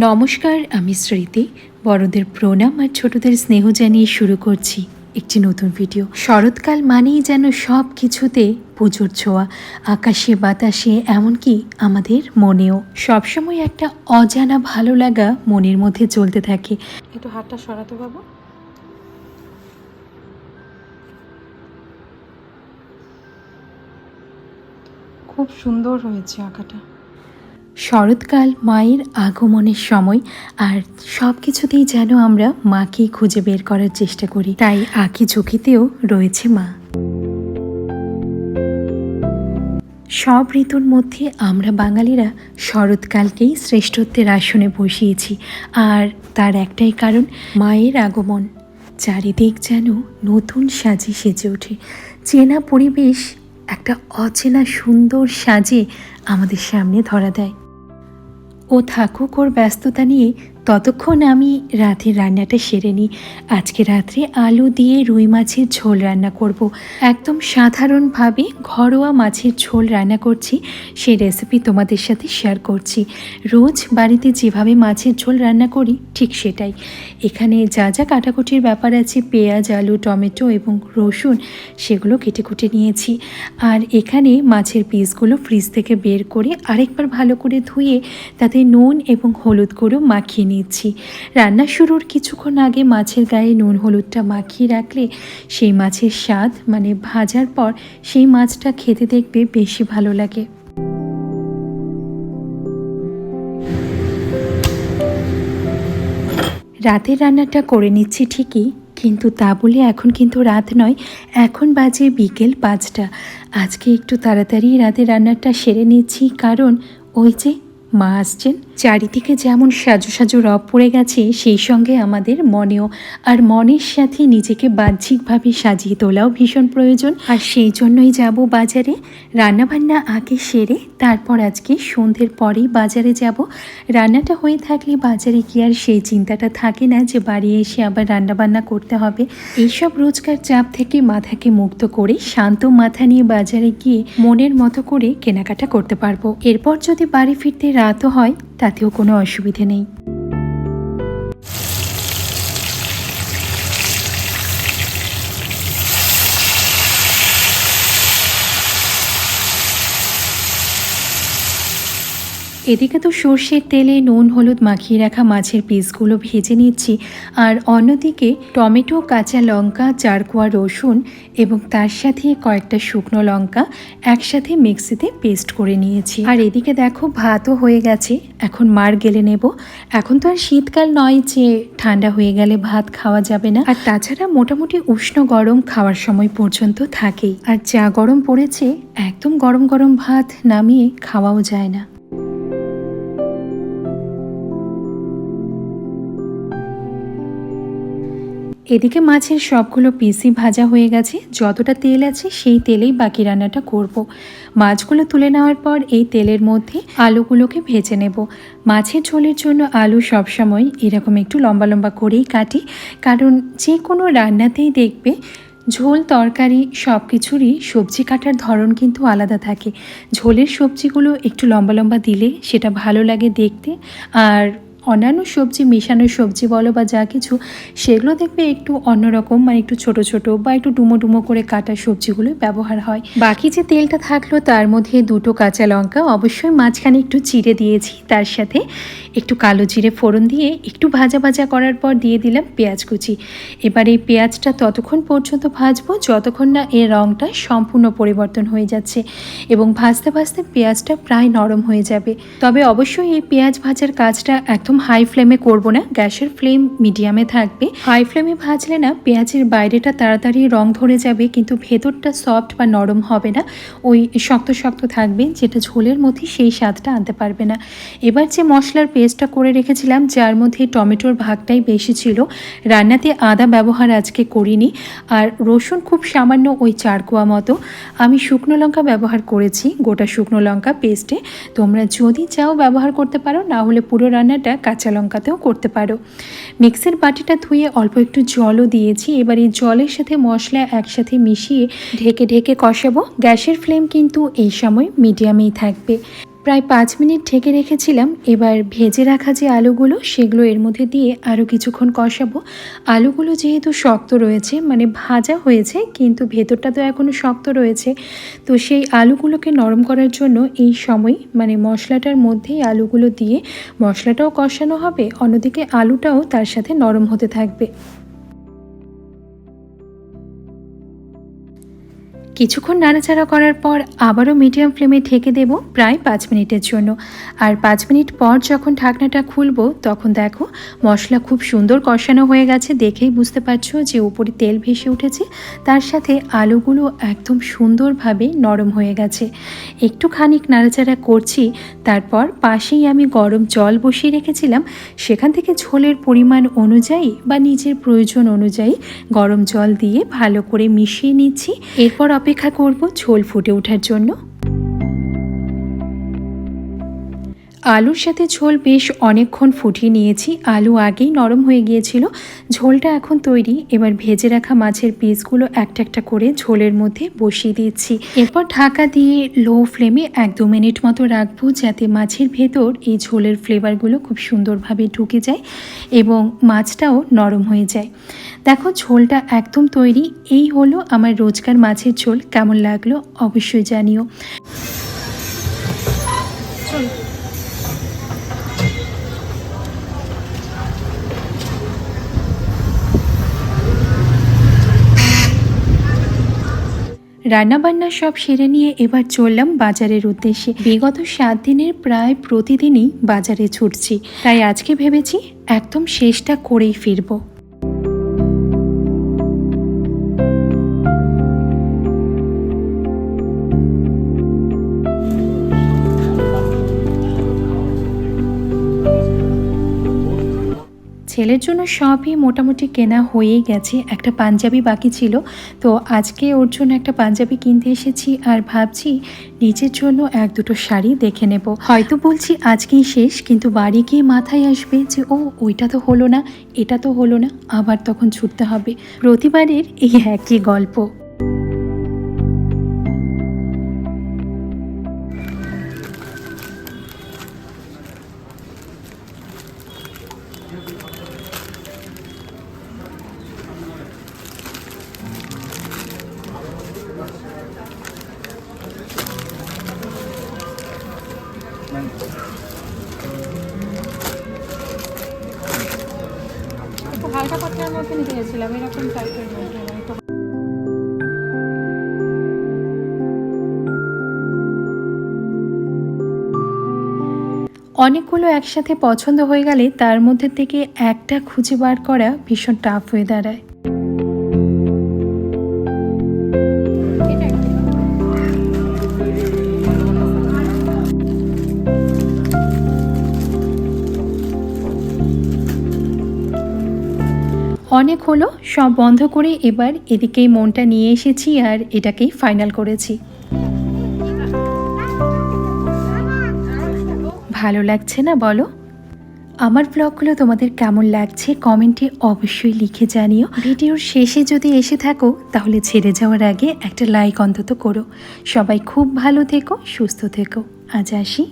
নমস্কার, আমি স্মৃতি। বড়দের প্রণাম আর ছোটদের স্নেহ জানিয়ে শুরু করছি একটি নতুন ভিডিও। শরৎকাল মানেই যেন সব কিছুতে পুজোর ছোঁয়া, আকাশে বাতাসে, এমনকি আমাদের মনেও। সবসময় একটা অজানা ভালো লাগা মনের মধ্যে চলতে থাকে। একটু হাতটা সরাতে বাবু। খুব সুন্দর হয়েছে আঁকাটা। শরৎকাল, মায়ের আগমনের সময় আর সব কিছুতেই যেন আমরা মাকেই খুঁজে বের করার চেষ্টা করি। তাই আঁকি ঝুঁকিতেও রয়েছে মা। সব ঋতুর মধ্যে আমরা বাঙালিরা শরৎকালকেই শ্রেষ্ঠত্বের আসনে বসিয়েছি। আর তার একটাই কারণ, মায়ের আগমন। চারিদিক যেন নতুন সাজে সেজে ওঠে। চেনা পরিবেশ একটা অচেনা সুন্দর সাজে আমাদের সামনে ধরা দেয়। ও থাকুক ওর ব্যস্ততা নিয়ে ততক্ষণ আমি রাতের রান্নাটা সেরে নিই। আজকে রাত্রে আলু দিয়ে রুই মাছের ঝোল রান্না করব। একদম সাধারণভাবে ঘরোয়া মাছের ঝোল রান্না করছি। সেই রেসিপি তোমাদের সাথে শেয়ার করছি। রোজ বাড়িতে যেভাবে মাছের ঝোল রান্না করি, ঠিক সেটাই। এখানে যা যা কাটাকুটির ব্যাপার আছে, পেঁয়াজ, আলু, টমেটো এবং রসুন, সেগুলো কেটে কুটে নিয়েছি। আর এখানে মাছের পিসগুলো ফ্রিজ থেকে বের করে আরেকবার ভালো করে ধুয়ে তাতে নুন এবং হলুদ গুঁড়ো মাখিয়ে নিচ্ছি রান্না শুরুর কিছুক্ষণ আগে মাছের গায়ে নুন হলুদটা মাখিয়ে রাখলে সেই মাছের স্বাদ মানে ভাজার পর সেই মাছটা খেতে দেখবে বেশি ভালো লাগে। রাতের রান্নাটা করে নিচ্ছি ঠিকই, কিন্তু তা বলে এখন কিন্তু রাত নয়, এখন বাজে বিকেল পাঁচটা। আজকে একটু তাড়াতাড়ি রাতের রান্নাটা সেরে নিচ্ছি, কারণ ওই যে মা আসছেন। চারিদিকে যেমন সাজু সাজু রব পড়ে গেছে, সেই সঙ্গে আমাদের মনেও আর মনের সাথে নিজেকে বাহ্যিকভাবে সাজিয়ে তোলাও ভীষণ প্রয়োজন। আর সেই জন্যই যাব বাজারে। রান্নাবান্না আগে সেরে তারপর আজকে সন্ধ্যের পরেই বাজারে যাব। রান্নাটা হয়ে থাকলে বাজারে কি আর সেই চিন্তাটা থাকে না যে বাড়ি এসে আবার রান্নাবান্না করতে হবে। এইসব রোজকার চাপ থেকে মাথাকে মুক্ত করে শান্ত মাথা নিয়ে বাজারে গিয়ে মনের মতো করে কেনাকাটা করতে পারব। এরপর যদি বাড়ি ফিরতে রাতও হয় তাতেও কোনো অসুবিধে নেই। এদিকে তো সর্ষের তেলে নুন, হলুদ মাখিয়ে রাখা মাছের পিসগুলো ভেজে নিচ্ছি। আর অন্যদিকে টমেটো, কাঁচা লঙ্কা, চারকোয়া রসুন এবং তার সাথে কয়েকটা শুকনো লঙ্কা একসাথে মিক্সিতে পেস্ট করে নিয়েছি। আর এদিকে দেখো ভাতও হয়ে গেছে, এখন মার গেলে নেব। এখন তো আর শীতকাল নয় যে, ঠান্ডা হয়ে গেলে ভাত খাওয়া যাবে না। আর তাছাড়া মোটামুটি উষ্ণ গরম খাওয়ার সময় পর্যন্ত থাকেই। আর যা গরম পড়েছে, একদম গরম গরম ভাত নামিয়ে খাওয়াও যায় না। এদিকে মাছের সবগুলো পিসি ভাজা হয়ে গেছে। যতটা তেল আছে সেই তেলেই বাকি রান্নাটা করব। মাছগুলো তুলে নেওয়ার পর এই তেলের মধ্যে আলুগুলোকে ভেজে নেব। মাছের ঝোলের জন্য আলু সবসময় এরকম একটু লম্বা লম্বা করেই কাটি। কারণ যে কোনো রান্নাতেই দেখবে ঝোল, তরকারি সব কিছুরই সবজি কাটার ধরন কিন্তু আলাদা থাকে। ঝোলের সবজিগুলো একটু লম্বা লম্বা দিলে সেটা ভালো লাগে দেখতে। আর অন্যান্য সবজি, মেশানো সবজি বলো বা যা কিছু, সেগুলো দেখবে একটু অন্যরকম মানে একটু ছোট ছোট বা একটু ডুমো ডুমো করে কাটা সবজিগুলো ব্যবহার হয়। বাকি যে তেলটা থাকল, তার মধ্যে দুটো কাঁচা লঙ্কা, অবশ্যই মাঝখানে একটু চিড়ে দিয়েছি। তার সাথে একটু কালো জিরে ফোড়ন দিয়ে একটু ভাজা ভাজা করার পর দিয়ে দিলাম পেঁয়াজ কুচি। এবার এই পেঁয়াজটা ততক্ষণ পর্যন্ত ভাজবো, যতক্ষণ না এর রঙটা সম্পূর্ণ পরিবর্তন হয়ে যাচ্ছে এবং ভাজতে ভাজতে পেঁয়াজটা প্রায় নরম হয়ে যাবে। তবে অবশ্যই এই পেঁয়াজ ভাজার কাজটা একদম হাই ফ্লেমে করব না, গ্যাসের ফ্লেম মিডিয়ামে থাকবে। হাই ফ্লেমে ভাজলে না পেঁয়াজের বাইরেটা তাড়াতাড়ি রং ধরে যাবে, কিন্তু ভেতরটা সফট বা নরম হবে না, ওই শক্ত শক্ত থাকবে, যেটা ঝোলের মধ্যে সেই স্বাদটা আনতে পারবে না। এবার যে মশলার পেস্টটা করে রেখেছিলাম, যার মধ্যে টমেটোর ভাগটাই বেশি ছিল, রান্নাতে আদা ব্যবহার আজকে করিনি, আর রসুন খুব সামান্য ওই চারকোয়া মতো। আমি শুকনো লঙ্কা ব্যবহার করেছি, গোটা শুকনো লঙ্কা পেস্টে তোমরা যদি চাও ব্যবহার করতে পারো, না হলে পুরো রান্নাটা কাঁচা লঙ্কাতেও করতে পারো। মিক্সের বাটিটা ধুয়ে অল্প একটু জলও দিয়েছি। এবার এই জলের সাথে মশলা একসাথে মিশিয়ে ঢেকে ঢেকে কষাবো। গ্যাসের ফ্লেম কিন্তু এই সময় মিডিয়ামেই থাকবে। প্রায় পাঁচ মিনিট ঢেকে রেখেছিলাম। এবার ভেজে রাখা যে আলুগুলো, সেগুলো এর মধ্যে দিয়ে আরও কিছুক্ষণ কষাবো। আলুগুলো যেহেতু শক্ত রয়েছে মানে ভাজা হয়েছে, কিন্তু ভেতরটা তো এখনও শক্ত রয়েছে। তো সেই আলুগুলোকে নরম করার জন্য এই সময় মানে মশলাটার মধ্যেই আলুগুলো দিয়ে মশলাটাও কষানো হবে, অন্যদিকে আলুটাও তার সাথে নরম হতে থাকবে। কিছুক্ষণ নাড়াচাড়া করার পর আবারও মিডিয়াম ফ্লেমে ঢেকে দেব প্রায় পাঁচ মিনিটের জন্য। আর পাঁচ মিনিট পর যখন ঢাকনাটা খুলবো, তখন দেখো মশলা খুব সুন্দর কষানো হয়ে গেছে। দেখেই বুঝতে পারছ যে উপরে তেল ভেসে উঠেছে। তার সাথে আলুগুলো একদম সুন্দরভাবে নরম হয়ে গেছে। একটু খানিক নাড়াচাড়া করছি, তারপর পাশেই আমি গরম জল বসিয়ে রেখেছিলাম। সেখান থেকে ঝোলের পরিমাণ অনুযায়ী বা নিজের প্রয়োজন অনুযায়ী গরম জল দিয়ে ভালো করে মিশিয়ে নিচ্ছি। এরপর অপেক্ষা করব ঝোল ফুটে ওঠার জন্য। আলুর সাথে ঝোল বেশ অনেকক্ষণ ফুটিয়ে নিয়েছি। আলু আগেই নরম হয়ে গিয়েছিল। ঝোলটা এখন তৈরি। এবার ভেজে রাখা মাছের পিসগুলো একটা একটা করে ঝোলের মধ্যে বসিয়ে দিচ্ছি। এরপর ঢাকা দিয়ে লো ফ্লেমে এক দু মিনিট মতো রাখব যাতে মাছের ভেতর এই ঝোলের ফ্লেভারগুলো খুব সুন্দরভাবে ঢুকে যায় এবং মাছটাও নরম হয়ে যায়। দেখো, ঝোলটা একদম তৈরি। এই হলো আমার রোজকার মাছের ঝোল। কেমন লাগল অবশ্যই জানিও। রান্নাবান্না সব সেরে নিয়ে এবার চললাম বাজারের উদ্দেশ্যে। বিগত সাত দিনের প্রায় প্রতিদিনই বাজারে ছুটছি। তাই আজকে ভেবেছি একদম শেষটা করেই ফিরবো। ছেলের জন্য সবই মোটামুটি কেনা হয়েই গেছে। একটা পাঞ্জাবি বাকি ছিল। তো আজকে ওর জন্য একটা পাঞ্জাবি কিনতে এসেছি আর ভাবছি নিজের জন্য এক দুটো শাড়ি দেখে নেব। হয়তো বলছি আজকেই শেষ, কিন্তু বাড়ি গিয়ে মাথায় আসবে যে, ও, ওইটা তো হলো না, এটা তো হলো না, আবার তখন ছুটতে হবে। প্রতিবারের এই একই গল্প। হালকা পাতলার মধ্যে নিতে এরকম টাইপের মধ্যে অনেকগুলো একসাথে পছন্দ হয়ে গেলে তার মধ্যে থেকে একটা খুঁজে বার করা ভীষণ টাফ হয়ে দাঁড়ায়। অনেক হলো, সব বন্ধ করে এবার এদিকেই মনটা নিয়ে এসেছি আর এটাকেই ফাইনাল করেছি। ভালো লাগছে না বলো? আমার ব্লগগুলো তোমাদের কেমন লাগছে কমেন্টে অবশ্যই লিখে জানিও। ভিডিওর শেষে যদি এসে থাকো, তাহলে ছেড়ে যাওয়ার আগে একটা লাইক অন্তত করো। সবাই খুব ভালো থেকো, সুস্থ থেকো। আজ আসি।